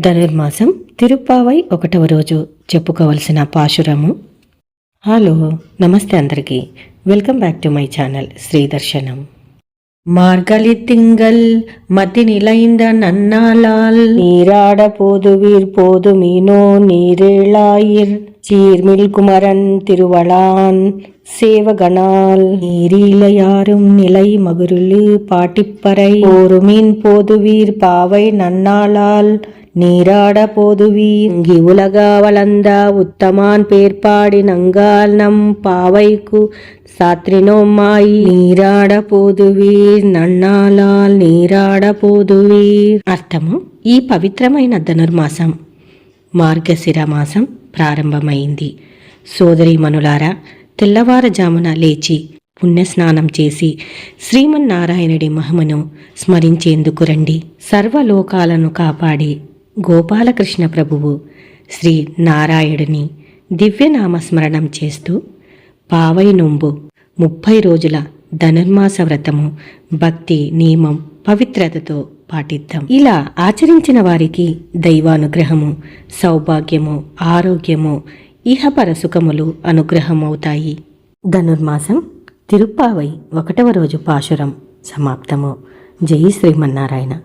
ధనుర్మాసం తిరుప్పావై ఒకటవ రోజు చెప్పుకోవలసిన పాశురము. హలో నమస్తే అందరికీ. Welcome back to my channel Sri Darshanam. Margazhi తింగల్ మతి నిలైంద నన్నాలాల్. నీరాడ పోదు వీర్ పోదు మీనో నీరేళాయిర్. చీర్మిల్ కుమరన్ తిరువళాన్. சேவகனால் நீரிலையாரும் நிலை மகுருளு பாட்டிப்பறை ஒரு மீன் போதுவீர் பாவை நன்னாளால் நீராட போதுவீர் இங்கி உலக வளர்ந்த உத்தமான் பேர்பாடி நங்கால் நம் பாவைக்கு సాత్రినోమ్మాయి నీరాడ పోదువీర్ నన్నాలాల్ నీరాడ పోదువీర్ అర్థము ఈ పవిత్రమైన ధనుర్మాసం మార్గశిర మాసం ప్రారంభమైంది సోదరీమణులారా తెల్లవారుజామున లేచి పుణ్యస్నానం చేసి శ్రీమన్నారాయణుడి మహిమను స్మరించేందుకు రండి. సర్వలోకాలను కాపాడి గోపాలకృష్ణ ప్రభువు శ్రీ నారాయణుని దివ్యనామస్మరణం చేస్తూ పావై నొంబు ముప్పై రోజుల ధనుర్మాస వ్రతము భక్తి నియమం పవిత్రతతో పాటిద్దాం. ఇలా ఆచరించిన వారికి దైవానుగ్రహము సౌభాగ్యము ఆరోగ్యము ఇహపర సుఖములు అనుగ్రహమవుతాయి. ధనుర్మాసం తిరుప్పావై ఒకటవ రోజు పాశురం. సమాప్తము. జై శ్రీమన్నారాయణ.